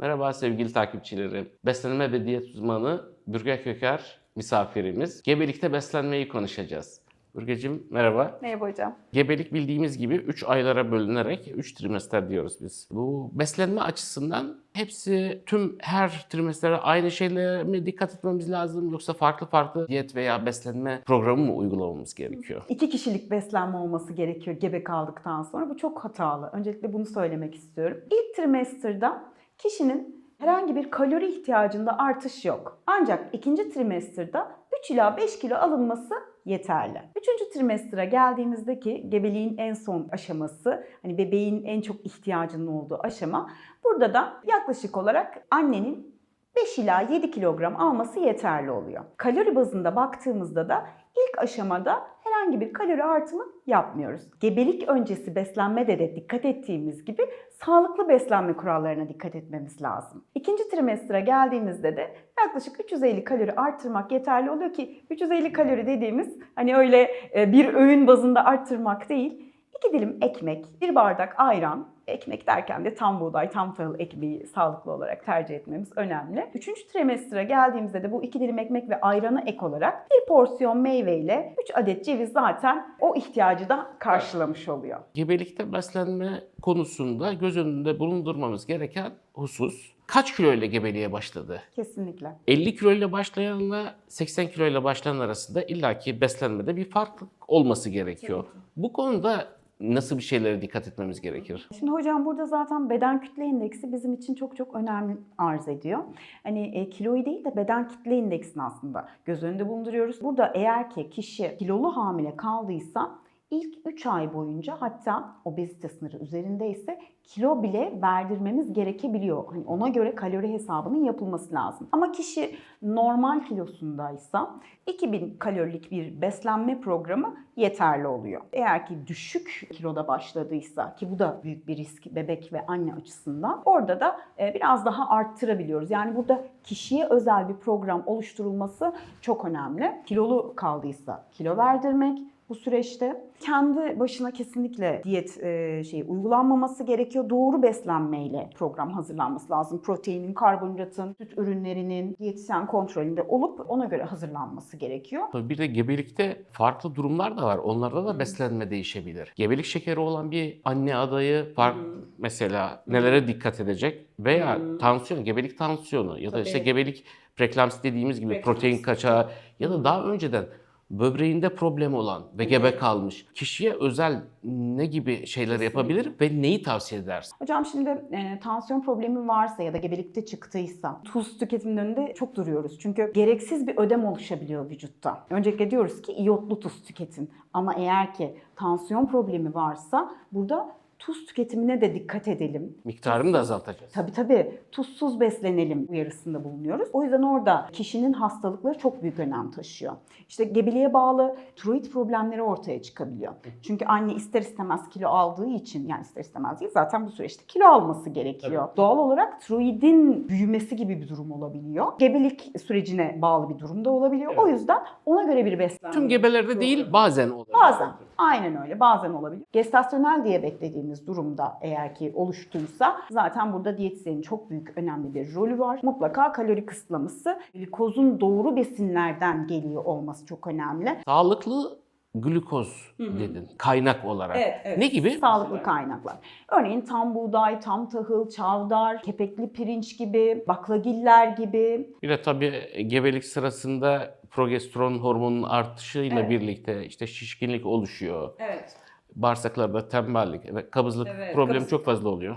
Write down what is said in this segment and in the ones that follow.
Merhaba sevgili takipçilerim. Beslenme ve diyet uzmanı Bürge Köker misafirimiz. Gebelikte beslenmeyi konuşacağız. Bürgeciğim merhaba. Merhaba hocam. Gebelik bildiğimiz gibi 3 aylara bölünerek 3 trimester diyoruz biz. Bu beslenme açısından hepsi tüm her trimestere aynı şeylere mi dikkat etmemiz lazım yoksa farklı farklı diyet veya beslenme programı mı uygulamamız gerekiyor? İki kişilik beslenme olması gerekiyor gebe kaldıktan sonra. Bu çok hatalı. Öncelikle bunu söylemek istiyorum. İlk trimesterda kişinin herhangi bir kalori ihtiyacında artış yok. Ancak ikinci trimesterda 3 ila 5 kilo alınması yeterli. Üçüncü trimestra geldiğimizde ki gebeliğin en son aşaması, hani bebeğin en çok ihtiyacının olduğu aşama. Burada da yaklaşık olarak annenin 5 ila 7 kilogram alması yeterli oluyor. Kalori bazında baktığımızda da ilk aşamada herhangi bir kalori artımı yapmıyoruz. Gebelik öncesi beslenmede de dikkat ettiğimiz gibi sağlıklı beslenme kurallarına dikkat etmemiz lazım. İkinci trimestre geldiğimizde de yaklaşık 350 kalori arttırmak yeterli oluyor ki 350 kalori dediğimiz hani öyle e, bir öğün bazında arttırmak değil. İki dilim ekmek, bir bardak ayran, ekmek derken de tam buğday, tam tahıl ekmeği sağlıklı olarak tercih etmemiz önemli. Üçüncü trimestre geldiğimizde de bu iki dilim ekmek ve ayranı ek olarak bir porsiyon meyveyle 3 adet ceviz zaten o ihtiyacı da karşılamış oluyor. Gebelikte beslenme konusunda göz önünde bulundurmamız gereken husus kaç kilo ile gebeliğe başladı? Kesinlikle. 50 kilo ile başlayanla 80 kilo ile başlayan arasında illaki beslenmede bir farklılık olması gerekiyor. Bu konuda nasıl bir şeylere dikkat etmemiz gerekir? Şimdi hocam burada zaten beden kütle indeksi bizim için çok çok önemli arz ediyor. Hani e, kiloyu değil de beden kitle indeksini aslında göz önünde bulunduruyoruz. Burada eğer ki kişi kilolu hamile kaldıysa ilk 3 ay boyunca hatta obezite sınırı üzerindeyse kilo bile verdirmemiz gerekebiliyor. Hani ona göre kalori hesabının yapılması lazım. Ama kişi normal kilosundaysa 2000 kalorilik bir beslenme programı yeterli oluyor. Eğer ki düşük kiloda başladıysa ki bu da büyük bir risk bebek ve anne açısından orada da e, biraz daha arttırabiliyoruz. Yani burada kişiye özel bir program oluşturulması çok önemli. Kilolu kaldıysa kilo verdirmek, bu süreçte kendi başına kesinlikle diyet e, şeyi uygulanmaması gerekiyor. Doğru beslenmeyle program hazırlanması lazım. Proteinin, karbonhidratın, süt ürünlerinin diyetisyen kontrolünde olup ona göre hazırlanması gerekiyor. Tabii Bir de gebelikte farklı durumlar da var. Onlarda da beslenme değişebilir. Gebelik şekeri olan bir anne adayı fark mesela nelere dikkat edecek veya tansiyon, gebelik tansiyonu ya da işte Tabii. gebelik preeklamsi dediğimiz gibi Preeklamsi. protein kaçağı ya da daha önceden böbreğinde problem olan ve gebe kalmış kişiye özel ne gibi şeyler yapabilir ve neyi tavsiye edersin? Hocam şimdi e, tansiyon problemi varsa ya da gebelikte çıktıysa tuz tüketiminin önünde çok duruyoruz. Çünkü gereksiz bir ödem oluşabiliyor vücutta. Öncelikle diyoruz ki iyotlu tuz tüketin. Ama eğer ki tansiyon problemi varsa burada tuz tüketimine de dikkat edelim. Miktarını da azaltacağız. Tabii tabii tuzsuz beslenelim uyarısında bulunuyoruz. O yüzden orada kişinin hastalıkları çok büyük önem taşıyor. İşte gebeliğe bağlı tiroid problemleri ortaya çıkabiliyor. Çünkü anne ister istemez kilo aldığı için yani ister istemez değil zaten bu süreçte kilo alması gerekiyor. Doğal olarak tiroidin büyümesi gibi bir durum olabiliyor. Gebelik sürecine bağlı bir durum da olabiliyor. O yüzden ona göre bir beslenme. Tüm gebelerde değil bazen olur. Bazen. Aynen öyle. Bazen olabilir. Gestasyonel diyabet dediğimiz durumda eğer ki oluştuysa zaten burada diyetisyenin çok büyük önemli bir rolü var. Mutlaka kalori kısıtlaması, glikozun doğru besinlerden geliyor olması çok önemli. Sağlıklı glukoz dedin kaynak olarak. Evet, evet. Ne gibi? Sağlıklı kaynaklar. Örneğin tam buğday, tam tahıl, çavdar, kepekli pirinç gibi, baklagiller gibi. Bir de tabii gebelik sırasında progesteron hormonunun artışıyla Evet. birlikte işte şişkinlik oluşuyor. Evet. Bağırsaklarda tembellik ve kabızlık Evet, problemi kabızlık. çok fazla oluyor.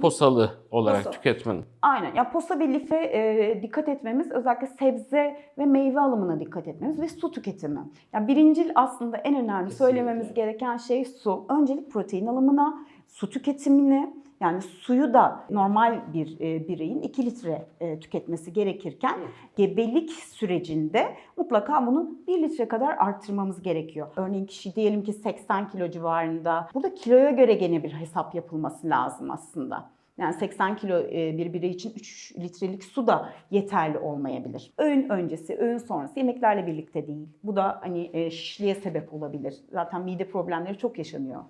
Posalı olarak Posa. tüketmenin. Aynen. Ya posa ve life e, dikkat etmemiz, özellikle sebze ve meyve alımına dikkat etmemiz ve su tüketimi. Yani birincil aslında en önemli Kesinlikle. söylememiz gereken şey su. Öncelik protein alımına, su tüketimine, yani suyu da normal bir e, bireyin 2 litre e, tüketmesi gerekirken gebelik sürecinde mutlaka bunu 1 litre kadar arttırmamız gerekiyor. Örneğin kişi diyelim ki 80 kilo civarında. Burada kiloya göre gene bir hesap yapılması lazım aslında. Yani 80 kilo e, bir birey için 3 litrelik su da yeterli olmayabilir. Öğün öncesi, öğün sonrası yemeklerle birlikte değil. Bu da hani şişliğe sebep olabilir. Zaten mide problemleri çok yaşanıyor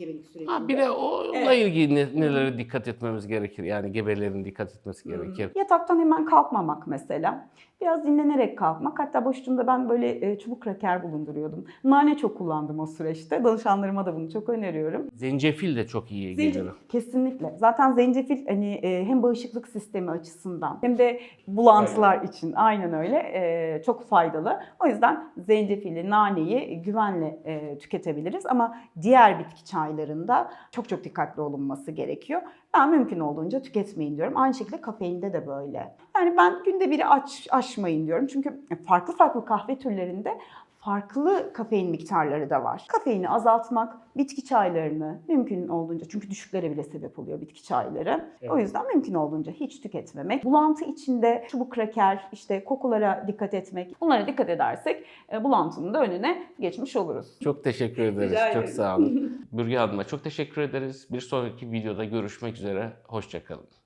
gebelik sürecinde. Ha, bir de onunla Evet. ilgili ne- nelere dikkat etmemiz gerekir? Yani gebelerin dikkat etmesi gerekir. Yataktan hemen kalkmamak mesela. Biraz dinlenerek kalkmak. Hatta boşluğumda ben böyle e, çubuk kraker bulunduruyordum. Nane çok kullandım o süreçte. Danışanlarıma da bunu çok öneriyorum. Zencefil de çok iyi Zencefil gelir. kesinlikle. Zaten zencefil hani e, hem bağışıklık sistemi açısından hem de bulantılar için aynen öyle e, çok faydalı. O yüzden zencefili, naneyi güvenle tüketebiliriz ama diğer bitki çaylarında çok çok dikkatli olunması gerekiyor. Ben mümkün olduğunca tüketmeyin diyorum. Aynı şekilde kafeinde de böyle. Yani ben günde biri aç, aşmayın diyorum. Çünkü farklı farklı kahve türlerinde farklı kafein miktarları da var. Kafeini azaltmak, bitki çaylarını mümkün olduğunca çünkü düşüklere bile sebep oluyor bitki çayları. O Evet. yüzden mümkün olduğunca hiç tüketmemek. Bulantı içinde çubuk kraker, işte kokulara dikkat etmek. Bunlara dikkat edersek e, bulantının da önüne geçmiş oluruz. Çok teşekkür ederiz. Rica Çok sağ olun. Bürge Hanım'a çok teşekkür ederiz. Bir sonraki videoda görüşmek üzere. Hoşçakalın.